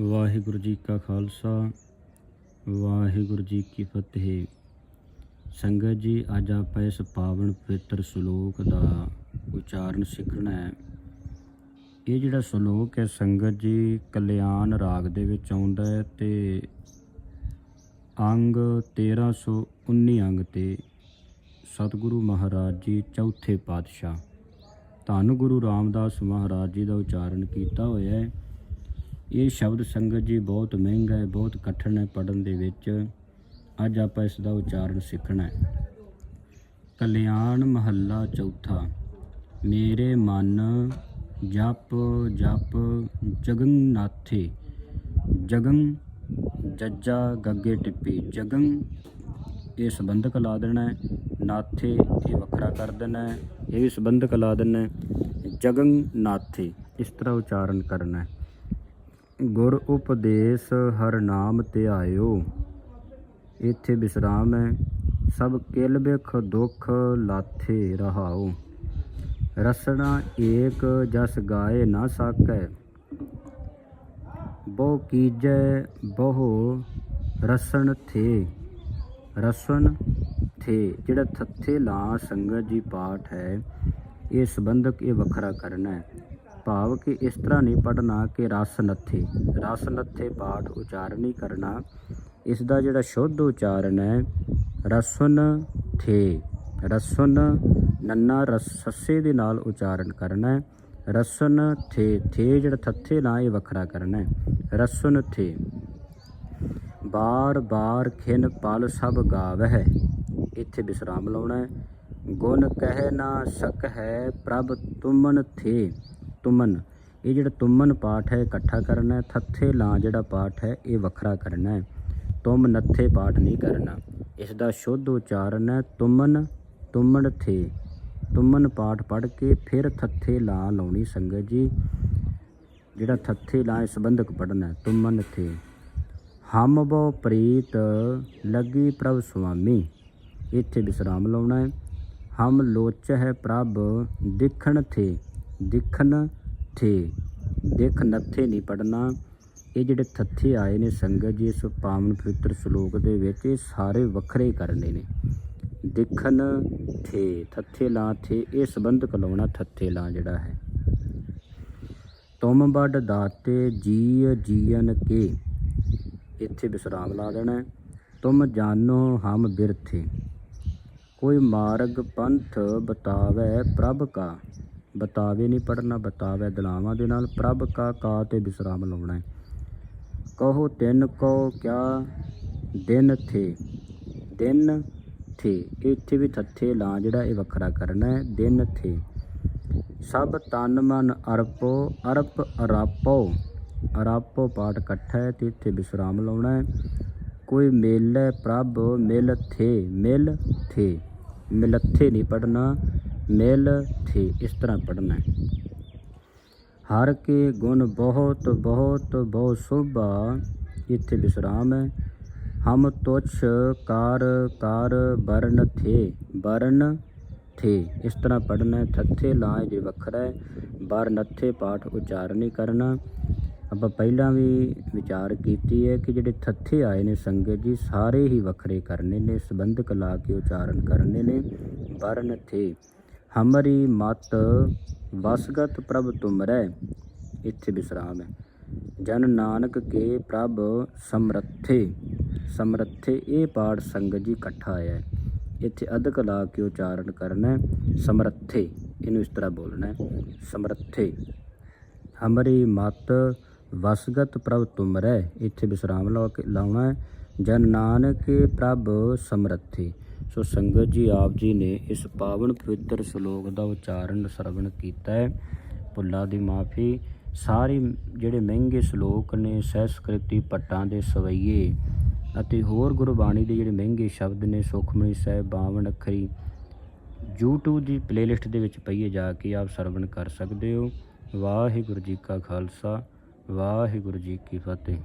ਵਾਹਿਗੁਰੂ ਜੀ ਕਾ ਖਾਲਸਾ, ਵਾਹਿਗੁਰੂ ਜੀ ਕੀ ਫਤਿਹ। ਸੰਗਤ ਜੀ, ਅੱਜ ਆਪਾਂ ਇਸ ਪਾਵਨ ਪਵਿੱਤਰ ਸ਼ਲੋਕ ਦਾ ਉਚਾਰਨ ਸਿੱਖਣਾ ਹੈ। ਇਹ ਜਿਹੜਾ ਸ਼ਲੋਕ ਹੈ, ਸੰਗਤ ਜੀ, ਕਲਿਆਣ ਰਾਗ ਦੇ ਵਿੱਚ ਆਉਂਦਾ ਹੈ ਤੇ ਅੰਗ 1319 ਅੰਗ ਤੇ ਸਤਿਗੁਰੂ ਮਹਾਰਾਜ ਜੀ, ਚੌਥੇ ਪਾਤਸ਼ਾਹ, ਧੰਨ ਗੁਰੂ ਰਾਮਦਾਸ ਮਹਾਰਾਜ ਜੀ ਦਾ ਉਚਾਰਨ ਕੀਤਾ ਹੋਇਆ ਹੈ। ਇਹ ਸ਼ਬਦ ਸੰਗਤ ਜੀ ਬਹੁਤ ਮਹਿੰਗਾ ਹੈ, ਬਹੁਤ ਕਠਿਨ ਹੈ ਪੜਨ ਦੇ ਵਿੱਚ। ਅੱਜ ਆਪਾਂ ਇਸ ਦਾ ਉਚਾਰਨ ਸਿੱਖਣਾ ਹੈ। ਕਲਿਆਣ ਮਹੱਲਾ ਚੌਥਾ, ਮੇਰੇ ਮਨ ਜਪ ਜਪ ਜਗਨਨਾਥੇ ਜਗਨ ਜੱਜਾ ਗੱਗੇ ਟਿੱਪੀ ਜਗਨ ਇਹ ਸੰਬੰਧਕ ਲਾ ਦੇਣਾ ਹੈ, ਨਾਥੇ ਇਹ ਵੱਖਰਾ ਕਰ ਦੇਣਾ ਹੈ, ਇਹ ਵੀ ਸੰਬੰਧਕ ਲਾ ਦੇਣਾ ਹੈ ਜਗਨ ਨਾਥੇ, ਇਸ ਤਰ੍ਹਾਂ ਉਚਾਰਨ ਕਰਨਾ ਹੈ। ਗੁਰ ਉਪਦੇਸ਼ ਹਰ ਨਾਮ ਧਿਆਇਓ, ਇੱਥੇ ਵਿਸਰਾਮ ਹੈ, ਸਭ ਕਿਲ ਬਿਖ ਦੁਖ ਲਾਥੇ ਰਹਾਓ। ਰਸਣਾ ਏਕ ਜਸ ਗਾਏ ਨਾ ਸਾਕੈ, ਬਹੁ ਕੀਜੈ ਬਹੁ ਰਸਣ ਥੇ। ਰਸਣ ਥੇ, ਜਿਹੜਾ ਥੱਥੇ ਲਾ ਸੰਗਤ ਜੀ ਪਾਠ ਹੈ, ਇਹ ਸੰਬੰਧਕ ਇਹ ਵੱਖਰਾ ਕਰਨਾ ਹੈ। ਭਾਵ ਕਿ ਇਸ ਤਰ੍ਹਾਂ ਨਹੀਂ ਪੜਨਾ ਕਿ ਰਸ ਨੱਥੇ। ਰਸ ਨੱਥੇ ਪਾਠ ਉਚਾਰਨ ਨਹੀਂ ਕਰਨਾ, ਇਸ ਦਾ ਜਿਹੜਾ ਸ਼ੁੱਧ ਉਚਾਰਨ ਹੈ, ਰਸਨ ਥੇ। ਰਸਨ ਨੰਨਾ ਰਸ ਸੱਸੇ ਦੇ ਨਾਲ ਉਚਾਰਨ ਕਰਨਾ ਹੈ। ਰਸਨ ਥੇ ਥੇ ਜਿਹੜਾ ਥੱਥੇ ਲਾ ਇਹ ਵੱਖਰਾ ਕਰਨਾ ਹੈ। ਰਸਨ ਥੇ। ਬਾਰ ਬਾਰ ਖਿਨ ਪਲ ਸਭ ਗਾਵਹਿ। ਇੱਥੇ ਵਿਸਰਾਮ ਲਾਉਣਾ ਹੈ। ਗੁਣ ਕਹਿ ਨਾ ਸਕ ਹੈ ਪ੍ਰਭ ਤੁਮਨ ਥੇ। ਤੁਮਨ। ਇਹ ਜਿਹੜਾ ਤੁਮਨ ਪਾਠ ਹੈ ਇਕੱਠਾ ਕਰਨਾ ਹੈ। ਥੱਥੇ ਲਾਂ ਜਿਹੜਾ ਪਾਠ ਹੈ, ਇਹ ਵੱਖਰਾ ਕਰਨਾ ਹੈ। ਤੁਮ ਨੱਥੇ ਪਾਠ ਨਹੀਂ ਕਰਨਾ। ਇਸ ਦਾ ਸ਼ੁੱਧ ਉਚਾਰਨ ਹੈ, ਤੁਮਨ ਤੁਮਨ ਥੇ। ਤੁਮਨ ਪਾਠ ਪੜ੍ਹ ਕੇ ਫਿਰ ਥੱਥੇ ਲਾਂ ਲਾਉਣੀ ਸੰਗਤ ਜੀ। ਜਿਹੜਾ ਥੱਥੇ ਲਾਂ, ਇਹ ਸੰਬੰਧਕ ਪੜਨਾ ਤੁਮਨ ਥੇ। ਹਮ ਬੋ ਪ੍ਰੀਤ ਲੱਗੀ ਪ੍ਰਭ ਸੁਆਮੀ। ਇੱਥੇ ਵਿਸਰਾਮ ਲਾਉਣਾ ਹੈ। ਹਮ ਲੋਚ ਹੈ ਪ੍ਰਭ ਦਿਖਣ ਥੇ। ਦਿਖਣ ਥੇ। ਦਿਖ ਨੱਥੇ ਨਹੀਂ ਪੜਨਾ ਇਹ ਜਿਹੜੇ ਥੱਥੇ ਆਏ ਨੇ ਸੰਗਤ ਜੀ, ਇਸ ਪਾਵਨ ਪਵਿੱਤਰ ਸ਼ਲੋਕ ਦੇ ਵਿੱਚ, ਇਹ ਸਾਰੇ ਵੱਖਰੇ ਕਰਨੇ ਨੇ। ਦਿਖਣ ਥੇ, ਥੱਥੇ ਲਾ ਥੇ, ਇਹ ਸੰਬੰਧਕ ਲਾਉਣਾ ਥੱਥੇ ਲਾ ਜਿਹੜਾ ਹੈ। ਤੁਮ ਬੜ ਦਾਤੇ ਜੀ ਜੀਵਨ ਕੇ। ਇੱਥੇ ਵਿਸਰਾਮ ਲਾ ਦੇਣਾ ਹੈ। ਤੁਮ ਜਾਨੋ ਹਮ ਬਿਰਥੇ। ਕੋਈ ਮਾਰਗ ਪੰਥ ਬਤਾਵੇ ਪ੍ਰਭ ਕਾ। ਬਤਾਵੇ ਨਹੀਂ ਪੜਨਾ ਬਤਾਵੇ ਦਲਾਵਾਂ ਦੇ ਨਾਲ, ਪ੍ਰਭ ਕਾ ਕਾ ਤੇ ਵਿਸਰਾਮ ਲਾਉਣਾ ਹੈ। ਕਹੋ, ਤਿੰਨ ਕੋ ਕਿਆ ਦਿਨ ਥੇ? ਦਿਨ ਥੇ, ਇੱਥੇ ਵੀ ਥੱਥੇ ਲਾ ਜਿਹੜਾ ਇਹ ਵੱਖਰਾ ਕਰਨਾ ਹੈ, ਦਿਨ ਥੇ। ਸਭ ਤਨ ਮਨ ਅਰਪੋ, ਅਰਪ ਅਰਾਪੋ ਅਰਾਪੋ ਪਾਠ ਇਕੱਠਾ ਹੈ ਤੇ ਇੱਥੇ ਵਿਸਰਾਮ ਲਾਉਣਾ ਹੈ। ਕੋਈ ਮੇਲੇ ਪ੍ਰਭ, ਮਿਲ ਥੇ ਮਿਲ ਥੇ, ਮਿਲਥੇ ਨਹੀਂ ਪੜਨਾ ਮਿਲ ਥੇ ਇਸ ਤਰ੍ਹਾਂ ਪੜਨਾ ਹੈ ਹਰ ਕੇ ਗੁਣ ਬਹੁਤ ਬਹੁਤ ਬਹੁਤ ਸੋਭਾ ਇੱਥੇ ਵਿਸਰਾਮ ਹੈ ਹਮ ਤੁਛ ਕਾਰ ਕਾਰ ਬਰਨ ਥੇ ਬਰਨ ਥੇ ਇਸ ਤਰ੍ਹਾਂ ਪੜਨਾ ਹੈ ਥੱਥੇ ਲਾਂ ਜੇ ਵੱਖਰਾ ਹੈ ਬਰ ਨੱਥੇ ਪਾਠ ਉਚਾਰਨ ਨਹੀਂ ਕਰਨਾ ਆਪਾਂ ਪਹਿਲਾਂ ਵੀ ਵਿਚਾਰ ਕੀਤੀ ਹੈ ਕਿ ਜਿਹੜੇ ਥੱਥੇ ਆਏ ਨੇ ਸੰਗਤ ਜੀ ਸਾਰੇ ਹੀ ਵੱਖਰੇ ਕਰਨੇ ਨੇ ਸੰਬੰਧਕ ਲਾ ਕੇ ਉਚਾਰਨ ਕਰਨੇ ਨੇ ਬਰਨ ਥੇ ਹਮਰੀ ਮਤ ਵਸਗਤ ਪ੍ਰਭ ਤੁਮਰੈ ਇੱਥੇ ਵਿਸਰਾਮ ਹੈ ਜਨ ਨਾਨਕ ਕੇ ਪ੍ਰਭ ਸਮਰੱਥੇ ਸਮਰੱਥੇ ਇਹ ਪਾਠ ਸੰਗਤ ਜੀ ਇਕੱਠਾ ਆਇਆ ਹੈ ਇੱਥੇ ਅਧਕ ਲਾ ਕੇ ਉਚਾਰਨ ਕਰਨਾ ਸਮਰੱਥੇ ਇਹਨੂੰ ਇਸ ਤਰ੍ਹਾਂ ਬੋਲਣਾ ਸਮਰੱਥੇ ਹਮਰੀ ਮਤ ਵਸਗਤ ਪ੍ਰਭ ਤੁਮਰੈ ਇੱਥੇ ਵਿਸਰਾਮ ਲਾ ਕੇ ਲਾਉਣਾ ਹੈ ਜਨ ਨਾਨਕ ਪ੍ਰਭ ਸਮਰੱਥੇ ਸੋ ਸੰਗਤ ਜੀ, ਆਪ ਜੀ ਨੇ ਇਸ ਪਾਵਨ ਪਵਿੱਤਰ ਸ਼ਲੋਕ ਦਾ ਉਚਾਰਨ, ਸਰਵਣ ਕੀਤਾ ਹੈ। ਭੁੱਲਾਂ ਦੀ ਮਾਫੀ। ਸਾਰੇ ਜਿਹੜੇ ਮਹਿੰਗੇ ਸ਼ਲੋਕ ਨੇ ਸੰਸਕ੍ਰਿਤੀ ਪੱਟਾਂ ਦੇ ਸਵਈਏ ਅਤੇ ਹੋਰ ਗੁਰਬਾਣੀ ਦੇ ਜਿਹੜੇ ਮਹਿੰਗੇ ਸ਼ਬਦ ਨੇ, ਸੁਖਮਨੀ ਸਾਹਿਬ 52 ਅੱਖਰੀ, YouTube ਦੀ ਪਲੇਲਿਸਟ ਦੇ ਵਿੱਚ ਪਈਏ ਜਾ ਕੇ ਆਪ ਸਰਵਣ ਕਰ ਸਕਦੇ ਹੋ। ਵਾਹਿਗੁਰੂ ਜੀ ਕਾ ਖਾਲਸਾ, ਵਾਹਿਗੁਰੂ ਜੀ ਕੀ ਫਤਿਹ।